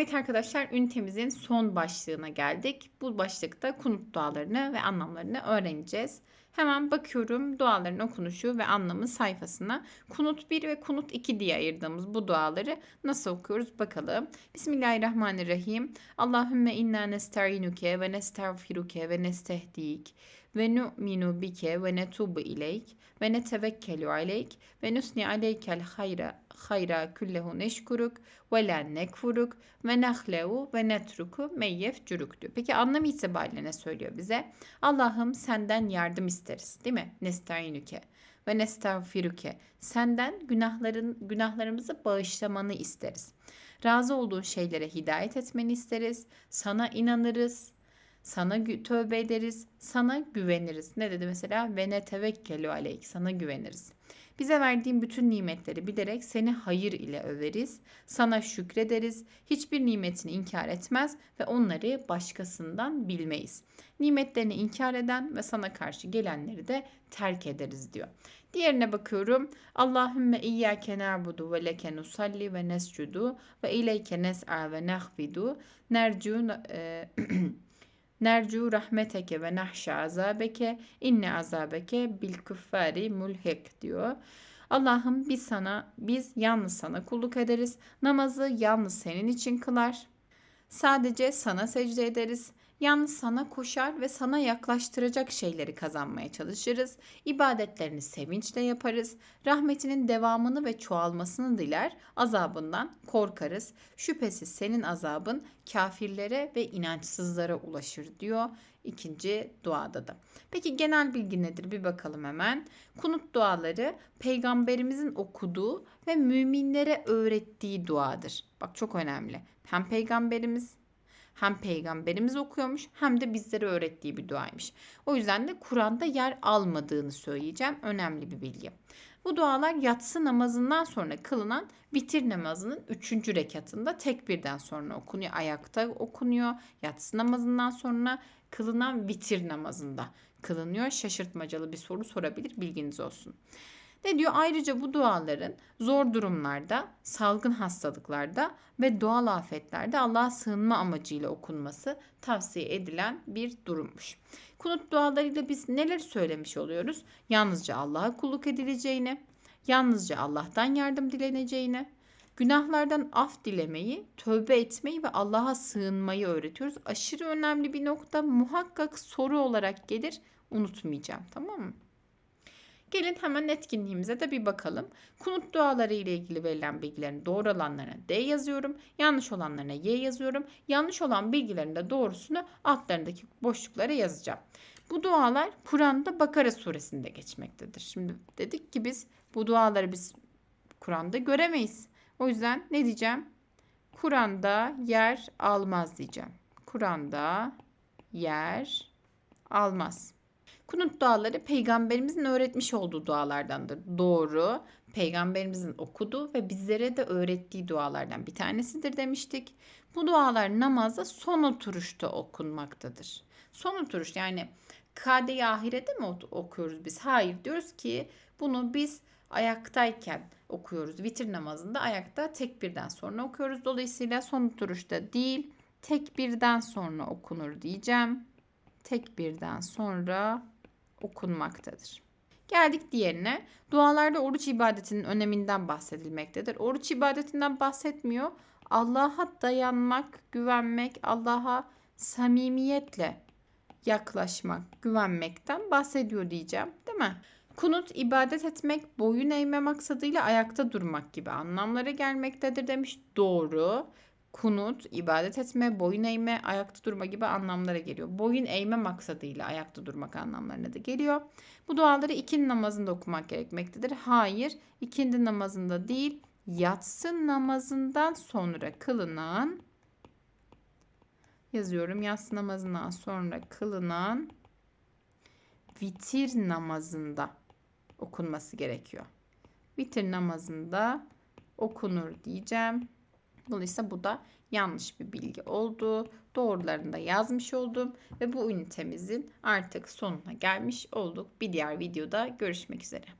Evet arkadaşlar ünitemizin son başlığına geldik. Bu başlıkta kunut dualarını ve anlamlarını öğreneceğiz. Hemen bakıyorum duaların okunuşu ve anlamı sayfasına. Kunut 1 ve kunut 2 diye ayırdığımız bu duaları nasıl okuyoruz bakalım. Bismillahirrahmanirrahim. Allahümme inna nesta'inuke ve nestağfiruke ve nestehdik ve nu'minu bike ve netubu ileyk ve netevekkelu aleyk ve nusni aleykel hayra hayra küllehu neşkuruk ve la nekfuruk ve nahlehu ve netruku meyyef cürük diyor. Peki anlam itibariyle ne söylüyor bize? Allah'ım senden yardım isteriz değil mi? Nestainuke ve nestağfiruke. Senden günahların günahlarımızı bağışlamanı isteriz. Razı olduğun şeylere hidayet etmeni isteriz. Sana inanırız. Sana tövbe ederiz. Sana güveniriz. Ne dedi mesela? Ve ne tevekkelu aleyk. Sana güveniriz. Bize verdiğin bütün nimetleri bilerek seni hayır ile överiz. Sana şükrederiz. Hiçbir nimetini inkar etmez ve onları başkasından bilmeyiz. Nimetlerini inkar eden ve sana karşı gelenleri de terk ederiz diyor. Diğerine bakıyorum. Allahümme iyyâke na'budu ve leke nusalli ve nescudu ve ileyke nes'a ve nahfidu nercu e, Nercu rahmeteke ve nahşa azabeke inne azabeke bil kuffari mulhek diyor. Allah'ım biz sana biz yalnız sana kulluk ederiz. Namazı yalnız senin için kılar. Sadece sana secde ederiz. Yalnız sana koşar ve sana yaklaştıracak şeyleri kazanmaya çalışırız. İbadetlerini sevinçle yaparız. Rahmetinin devamını ve çoğalmasını diler. Azabından korkarız. Şüphesiz senin azabın kafirlere ve inançsızlara ulaşır diyor ikinci duada da. Peki genel bilgi nedir bir bakalım hemen. Kunut duaları peygamberimizin okuduğu ve müminlere öğrettiği duadır. Bak çok önemli. Hem peygamberimiz hem peygamberimiz okuyormuş hem de bizlere öğrettiği bir duaymış. O yüzden de Kur'an'da yer almadığını söyleyeceğim. Önemli bir bilgi. Bu dualar yatsı namazından sonra kılınan vitir namazının 3. rekatında tek birden sonra okunuyor. Ayakta okunuyor. Yatsı namazından sonra kılınan vitir namazında kılınıyor. Şaşırtmacalı bir soru sorabilir bilginiz olsun. Ne diyor? Ayrıca bu duaların zor durumlarda, salgın hastalıklarda ve doğal afetlerde Allah'a sığınma amacıyla okunması tavsiye edilen bir durummuş. Kunut dualarıyla biz neler söylemiş oluyoruz? Yalnızca Allah'a kulluk edileceğini, yalnızca Allah'tan yardım dileneceğini, günahlardan af dilemeyi, tövbe etmeyi ve Allah'a sığınmayı öğretiyoruz. Aşırı önemli bir nokta muhakkak soru olarak gelir. Unutmayacağım tamam mı? Gelin hemen etkinliğimize de bir bakalım. Kunut duaları ile ilgili verilen bilgilerin doğru olanlarına D yazıyorum. Yanlış olanlarına Y yazıyorum. Yanlış olan bilgilerin de doğrusunu altlarındaki boşluklara yazacağım. Bu dualar Kur'an'da Bakara suresinde geçmektedir. Şimdi dedik ki biz bu duaları biz Kur'an'da göremeyiz. O yüzden ne diyeceğim? Kur'an'da yer almaz diyeceğim. Kur'an'da yer almaz. Kunut duaları peygamberimizin öğretmiş olduğu dualardandır. Doğru. Peygamberimizin okuduğu ve bizlere de öğrettiği dualardan bir tanesidir demiştik. Bu dualar namazda son oturuşta okunmaktadır. Son oturuş yani kade ahirete mi okuyoruz biz? Hayır diyoruz ki bunu biz ayaktayken okuyoruz. Vitir namazında ayakta tek birden sonra okuyoruz. Dolayısıyla son oturuşta değil tek birden sonra okunur diyeceğim. Tek birden sonra okunmaktadır. Geldik diğerine. Dualarda oruç ibadetinin öneminden bahsedilmektedir. Oruç ibadetinden bahsetmiyor. Allah'a dayanmak, güvenmek, Allah'a samimiyetle yaklaşmak, güvenmekten bahsediyor diyeceğim, değil mi? Kunut ibadet etmek, boyun eğme maksadıyla ayakta durmak gibi anlamlara gelmektedir demiş. Doğru kunut, ibadet etme, boyun eğme, ayakta durma gibi anlamlara geliyor. Boyun eğme maksadıyla ayakta durmak anlamlarına da geliyor. Bu duaları ikindi namazında okumak gerekmektedir. Hayır, ikindi namazında değil, yatsı namazından sonra kılınan yazıyorum. Yatsı namazından sonra kılınan vitir namazında okunması gerekiyor. Vitir namazında okunur diyeceğim. Dolayısıyla bu da yanlış bir bilgi oldu. Doğrularını da yazmış oldum ve bu ünitemizin artık sonuna gelmiş olduk. Bir diğer videoda görüşmek üzere.